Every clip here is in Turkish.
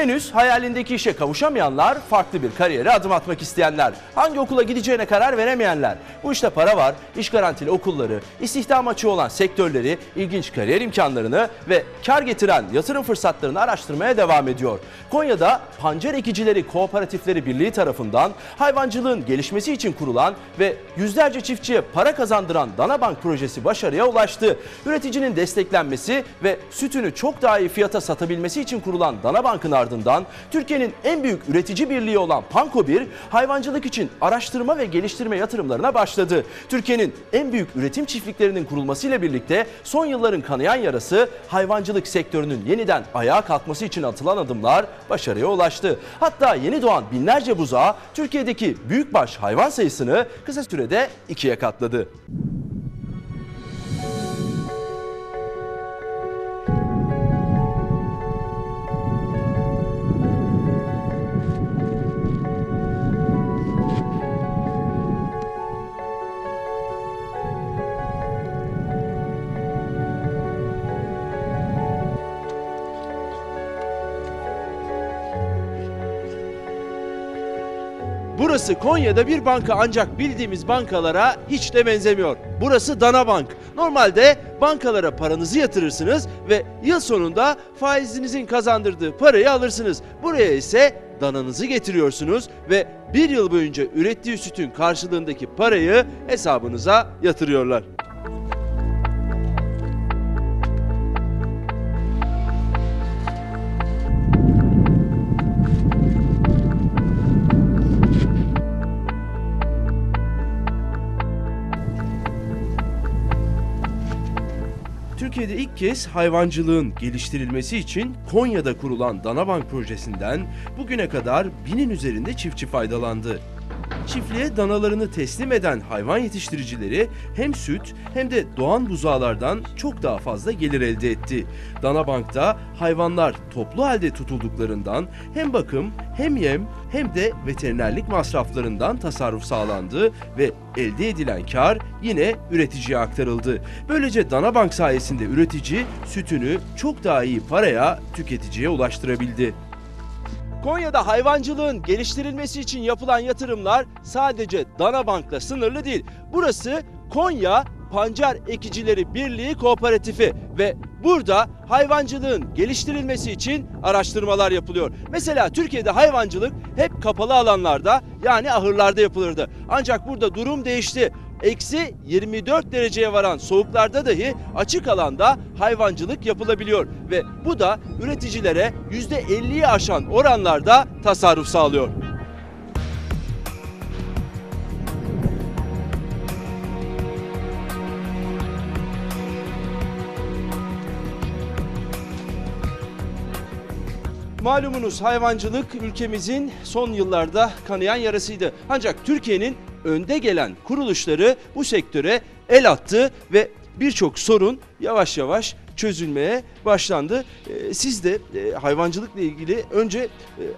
Henüz hayalindeki işe kavuşamayanlar, farklı bir kariyere adım atmak isteyenler, hangi okula gideceğine karar veremeyenler. Bu işte para var, iş garantili okulları, istihdam açığı olan sektörleri, ilginç kariyer imkanlarını ve kar getiren yatırım fırsatlarını araştırmaya devam ediyor. Konya'da Pancar Ekicileri Kooperatifleri Birliği tarafından hayvancılığın gelişmesi için kurulan ve yüzlerce çiftçiye para kazandıran Danabank projesi başarıya ulaştı. Üreticinin desteklenmesi ve sütünü çok daha iyi fiyata satabilmesi için kurulan Danabank'ın ardından Türkiye'nin en büyük üretici birliği olan Panko 1 hayvancılık için araştırma ve geliştirme yatırımlarına başladı. Türkiye'nin en büyük üretim çiftliklerinin kurulmasıyla birlikte son yılların kanayan yarası hayvancılık sektörünün yeniden ayağa kalkması için atılan adımlar başarıya ulaştı. Hatta yeni doğan binlerce buzağı Türkiye'deki büyükbaş hayvan sayısını kısa sürede ikiye katladı. Burası Konya'da bir banka ancak bildiğimiz bankalara hiç de benzemiyor. Burası Dana Bank. Normalde bankalara paranızı yatırırsınız ve yıl sonunda faizinizin kazandırdığı parayı alırsınız. Buraya ise dananızı getiriyorsunuz ve bir yıl boyunca ürettiği sütün karşılığındaki parayı hesabınıza yatırıyorlar. Türkiye'de ilk kez hayvancılığın geliştirilmesi için Konya'da kurulan Danabank projesinden bugüne kadar binin üzerinde çiftçi faydalandı. Çiftliğe danalarını teslim eden hayvan yetiştiricileri hem süt hem de doğan buzağlardan çok daha fazla gelir elde etti. Danabank'ta hayvanlar toplu halde tutulduklarından hem bakım hem yem hem de veterinerlik masraflarından tasarruf sağlandı ve elde edilen kar yine üreticiye aktarıldı. Böylece Danabank sayesinde üretici sütünü çok daha iyi paraya tüketiciye ulaştırabildi. Konya'da hayvancılığın geliştirilmesi için yapılan yatırımlar sadece Danabank'la sınırlı değil. Burası Konya Pancar Ekicileri Birliği Kooperatifi ve burada hayvancılığın geliştirilmesi için araştırmalar yapılıyor. Mesela Türkiye'de hayvancılık hep kapalı alanlarda yani ahırlarda yapılırdı. Ancak burada durum değişti. Eksi 24 dereceye varan soğuklarda dahi açık alanda hayvancılık yapılabiliyor ve bu da üreticilere %50'yi aşan oranlarda tasarruf sağlıyor. Malumunuz hayvancılık ülkemizin son yıllarda kanayan yarasıydı. Ancak Türkiye'nin önde gelen kuruluşları bu sektöre el attı ve birçok sorun yavaş yavaş çözülmeye başlandı. Ee, Siz de e, hayvancılıkla ilgili önce e,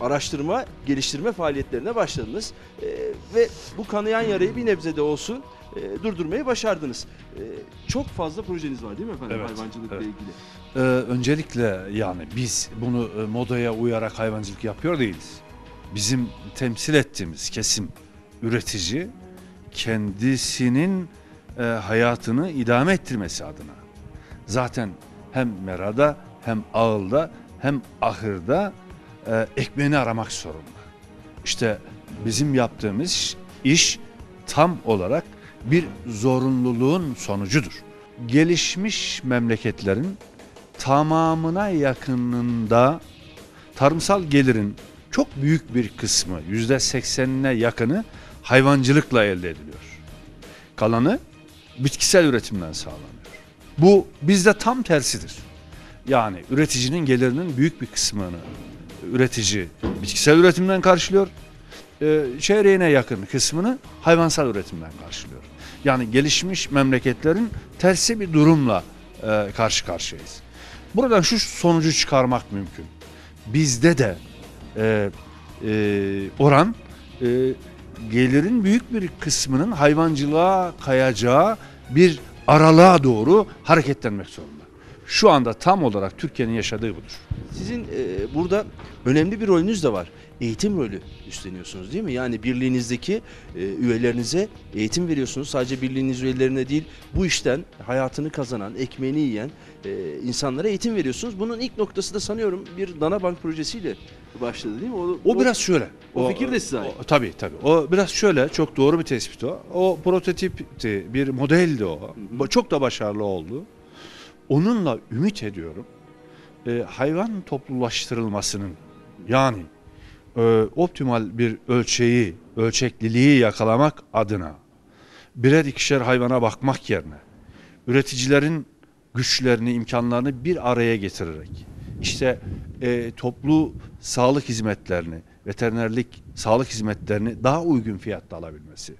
araştırma, geliştirme faaliyetlerine başladınız Ee, ve bu kanayan yarayı bir nebze de olsun e, durdurmayı başardınız. Ee, Çok fazla projeniz var değil mi efendim Evet, hayvancılıkla evet. ilgili? Ee, öncelikle yani biz bunu modaya uyarak hayvancılık yapıyor değiliz. Bizim temsil ettiğimiz kesim üretici kendisinin e, hayatını idame ettirmesi adına. Zaten hem merada hem ağılda hem ahırda e, ekmeğini aramak zorunda. İşte bizim yaptığımız iş tam olarak bir zorunluluğun sonucudur. Gelişmiş memleketlerin tamamına yakınında tarımsal gelirin çok büyük bir kısmı yüzde seksenine yakını hayvancılıkla elde ediliyor. Kalanı bitkisel üretimden sağlanıyor. Bu bizde tam tersidir. Yani üreticinin gelirinin büyük bir kısmını üretici bitkisel üretimden karşılıyor. Ee, çeyreğine yakın kısmını hayvansal üretimden karşılıyor. Yani gelişmiş memleketlerin tersi bir durumla e, karşı karşıyayız. Buradan şu sonucu çıkarmak mümkün. Bizde de e, e, oran e, gelirin büyük bir kısmının hayvancılığa kayacağı bir aralığa doğru hareketlenmek zorunda. Şu anda tam olarak Türkiye'nin yaşadığı budur. Sizin e, burada önemli bir rolünüz de var. Eğitim rolü üstleniyorsunuz değil mi? Yani birliğinizdeki e, üyelerinize eğitim veriyorsunuz. Sadece birliğiniz üyelerine değil, bu işten hayatını kazanan, ekmeğini yiyen e, insanlara eğitim veriyorsunuz. Bunun ilk noktası da sanıyorum bir Dana Bank projesiyle başladı değil mi? O biraz şöyle. o fikir de size ait. o- tabii tabii. O biraz şöyle çok doğru bir tespit o. O prototipti, bir modeldi o. hı. Çok da başarılı oldu. Onunla ümit ediyorum. e, hayvan toplulaştırılmasının yani e, optimal bir ölçeği, ölçekliliği yakalamak adına birer ikişer hayvana bakmak yerine üreticilerin güçlerini, imkanlarını bir araya getirerek işte e, toplu sağlık hizmetlerini, veterinerlik sağlık hizmetlerini daha uygun fiyatta alabilmesi,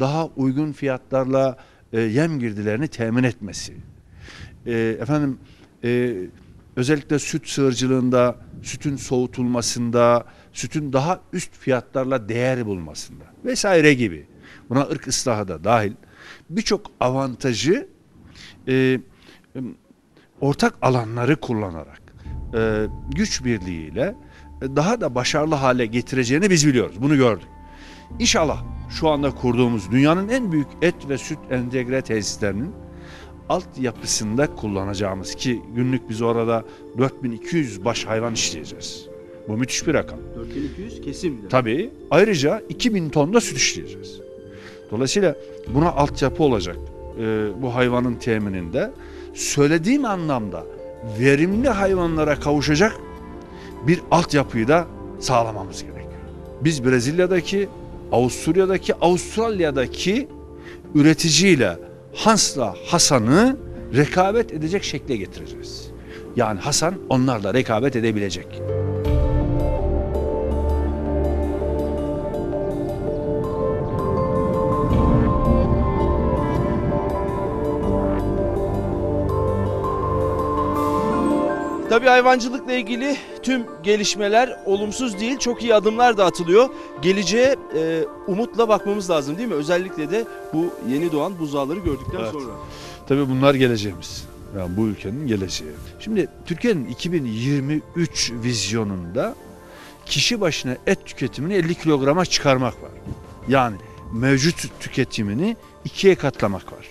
daha uygun fiyatlarla e, yem girdilerini temin etmesi, e, efendim e, özellikle süt sığırcılığında, sütün soğutulmasında, sütün daha üst fiyatlarla değer bulmasında vesaire gibi buna ırk ıslahı da dahil birçok avantajı e, ortak alanları kullanarak e, güç birliğiyle e, daha da başarılı hale getireceğini biz biliyoruz. Bunu gördük. İnşallah şu anda kurduğumuz dünyanın en büyük et ve süt entegre tesislerinin altyapısında kullanacağımız ki günlük biz orada 4200 baş hayvan işleyeceğiz. Bu müthiş bir rakam. 4200 kesim. Tabii ayrıca 2000 ton da süt işleyeceğiz. Dolayısıyla buna altyapı olacak e, bu hayvanın temininde. Söylediğim anlamda verimli hayvanlara kavuşacak bir altyapıyı da sağlamamız gerekiyor. Biz Brezilya'daki, Avusturya'daki, Avustralya'daki üreticiyle Hans'la Hasan'ı rekabet edecek şekle getireceğiz. Yani Hasan onlarla rekabet edebilecek. Tabii hayvancılıkla ilgili tüm gelişmeler olumsuz değil, çok iyi adımlar da atılıyor. Geleceğe e, umutla bakmamız lazım değil mi? Özellikle de bu yeni doğan buzağları gördükten Evet. sonra. Tabii bunlar geleceğimiz. Yani bu ülkenin geleceği. Şimdi Türkiye'nin 2023 vizyonunda kişi başına et tüketimini 50 kilograma çıkarmak var. Yani mevcut tüketimini ikiye katlamak var.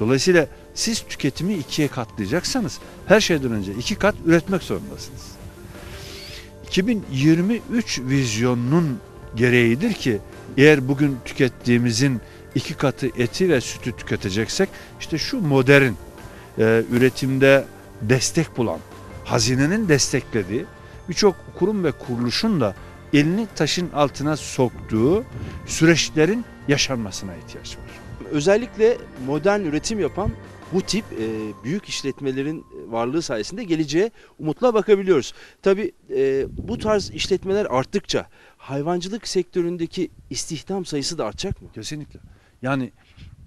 Dolayısıyla siz tüketimi ikiye katlayacaksanız her şeyden önce iki kat üretmek zorundasınız. 2023 vizyonunun gereğidir ki eğer bugün tükettiğimizin iki katı eti ve sütü tüketeceksek işte şu modern e, üretimde destek bulan, hazinenin desteklediği birçok kurum ve kuruluşun da elini taşın altına soktuğu süreçlerin yaşanmasına ihtiyaç var. Özellikle modern üretim yapan bu tip e, büyük işletmelerin varlığı sayesinde geleceğe umutla bakabiliyoruz. Tabii e, bu tarz işletmeler arttıkça hayvancılık sektöründeki istihdam sayısı da artacak mı? Kesinlikle. Yani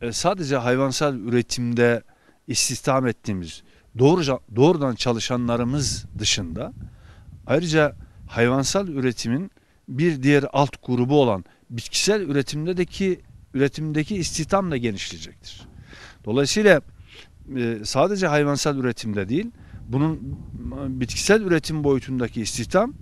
e, sadece hayvansal üretimde istihdam ettiğimiz doğruca, doğrudan çalışanlarımız dışında ayrıca hayvansal üretimin bir diğer alt grubu olan bitkisel üretimdeki üretimdeki istihdam da genişleyecektir. Dolayısıyla e, sadece hayvansal üretimde değil, bunun bitkisel üretim boyutundaki istihdam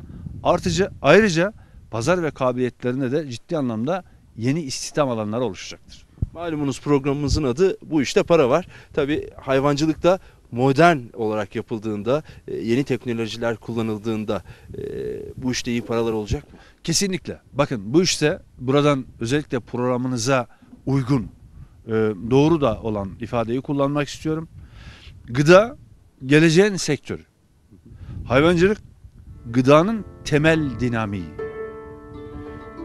artıcı ayrıca pazar ve kabiliyetlerinde de ciddi anlamda yeni istihdam alanları oluşacaktır. Malumunuz programımızın adı bu işte para var. Tabii hayvancılıkta modern olarak yapıldığında, e, yeni teknolojiler kullanıldığında e, bu işte iyi paralar olacak mı? Kesinlikle. Bakın bu işte buradan özellikle programınıza uygun, e, doğru da olan ifadeyi kullanmak istiyorum. Gıda geleceğin sektörü. Hayvancılık gıdanın temel dinamiği.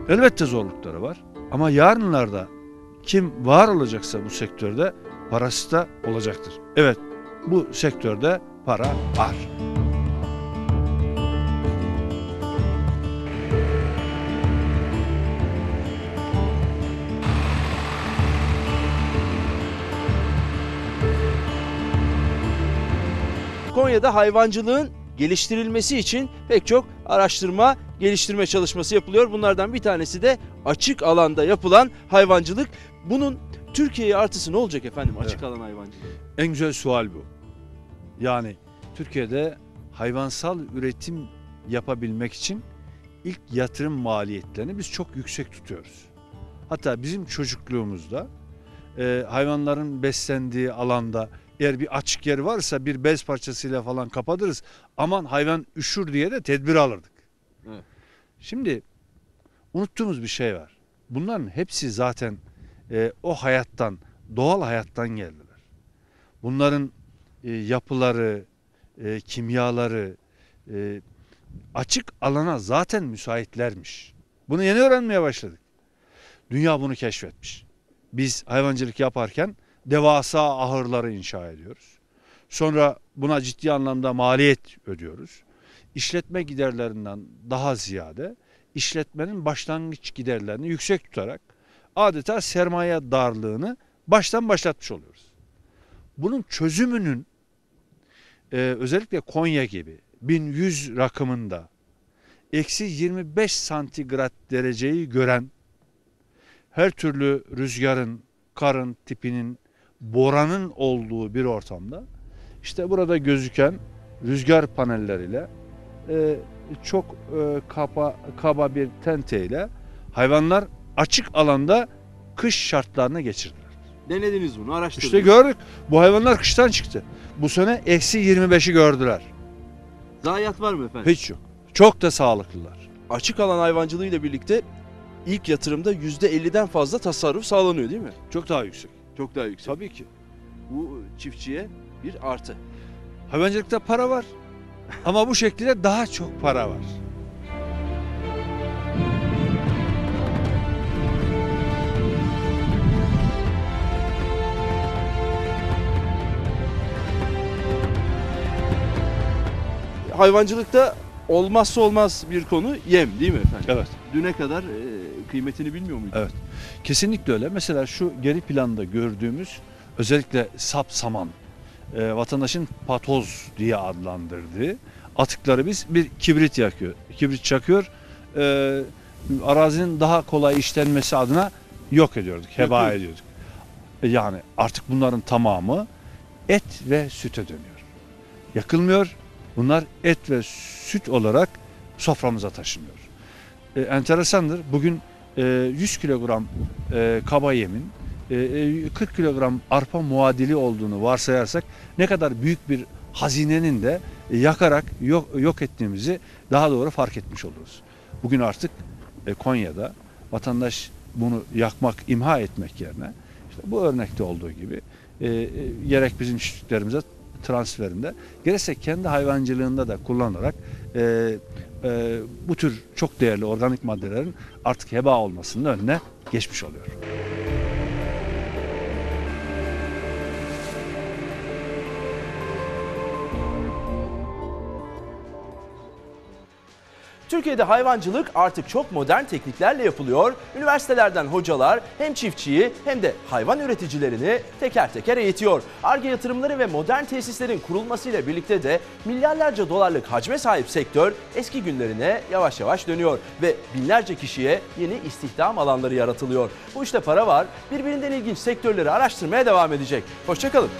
Elbette zorlukları var ama yarınlarda kim var olacaksa bu sektörde parası da olacaktır. Evet bu sektörde para var. Konya'da hayvancılığın geliştirilmesi için pek çok araştırma, geliştirme çalışması yapılıyor. Bunlardan bir tanesi de açık alanda yapılan hayvancılık. Bunun Türkiye'ye artısı ne olacak efendim açık Evet. alan hayvancılığı? En güzel sual bu. Yani Türkiye'de hayvansal üretim yapabilmek için ilk yatırım maliyetlerini biz çok yüksek tutuyoruz. Hatta bizim çocukluğumuzda e, hayvanların beslendiği alanda eğer bir açık yer varsa bir bez parçasıyla falan kapatırız. Aman hayvan üşür diye de tedbir alırdık. Evet. Şimdi unuttuğumuz bir şey var. Bunların hepsi zaten e, o hayattan, doğal hayattan geldiler. Bunların e, yapıları, e, kimyaları e, açık alana zaten müsaitlermiş. Bunu yeni öğrenmeye başladık. Dünya bunu keşfetmiş. Biz hayvancılık yaparken devasa ahırları inşa ediyoruz. Sonra buna ciddi anlamda maliyet ödüyoruz. İşletme giderlerinden daha ziyade işletmenin başlangıç giderlerini yüksek tutarak adeta sermaye darlığını baştan başlatmış oluyoruz. Bunun çözümünün e, özellikle Konya gibi 1100 rakımında eksi 25 santigrat dereceyi gören her türlü rüzgarın, karın tipinin, boranın olduğu bir ortamda işte burada gözüken rüzgar panelleriyle e, çok e, kaba, kaba bir tenteyle hayvanlar açık alanda kış şartlarına geçirdiler. Denediniz bunu, araştırdınız. İşte gördük bu hayvanlar kıştan çıktı. Bu sene eksi 25'i gördüler. Zayiat var mı efendim? Hiç yok. Çok da sağlıklılar. Açık alan hayvancılığı ile birlikte ilk yatırımda %50'den fazla tasarruf sağlanıyor değil mi? Çok daha yüksek. Çok daha yüksek. Tabii ki. Bu çiftçiye bir artı. Hayvancılıkta para var. Ama bu şekilde daha çok para var. Hayvancılıkta olmazsa olmaz bir konu yem değil mi efendim? Evet. Düne kadar e, kıymetini bilmiyor muyduk? Evet. Kesinlikle öyle. Mesela şu geri planda gördüğümüz özellikle sap saman e, vatandaşın patoz diye adlandırdığı atıkları biz bir kibrit yakıyor. Kibrit çakıyor. E, arazinin daha kolay işlenmesi adına yok ediyorduk. Heba Yakıyoruz. ediyorduk. Yani artık bunların tamamı et ve süte dönüyor. Yakılmıyor. Bunlar et ve süt olarak soframıza taşınıyor. E, enteresandır. Bugün e, 100 kilogram e, kaba yemin e, e, 40 kilogram arpa muadili olduğunu varsayarsak ne kadar büyük bir hazinenin de e, yakarak yok, yok ettiğimizi daha doğru fark etmiş oluruz. Bugün artık e, Konya'da vatandaş bunu yakmak, imha etmek yerine işte bu örnekte olduğu gibi e, e, gerek bizim çiftliklerimize transferinde gerekse kendi hayvancılığında da kullanarak e, e, bu tür çok değerli organik maddelerin artık heba olmasının önüne geçmiş oluyor. Türkiye'de hayvancılık artık çok modern tekniklerle yapılıyor. Üniversitelerden hocalar hem çiftçiyi hem de hayvan üreticilerini teker teker eğitiyor. Arge yatırımları ve modern tesislerin kurulmasıyla birlikte de milyarlarca dolarlık hacme sahip sektör eski günlerine yavaş yavaş dönüyor ve binlerce kişiye yeni istihdam alanları yaratılıyor. Bu işte para var. Birbirinden ilginç sektörleri araştırmaya devam edecek. Hoşçakalın.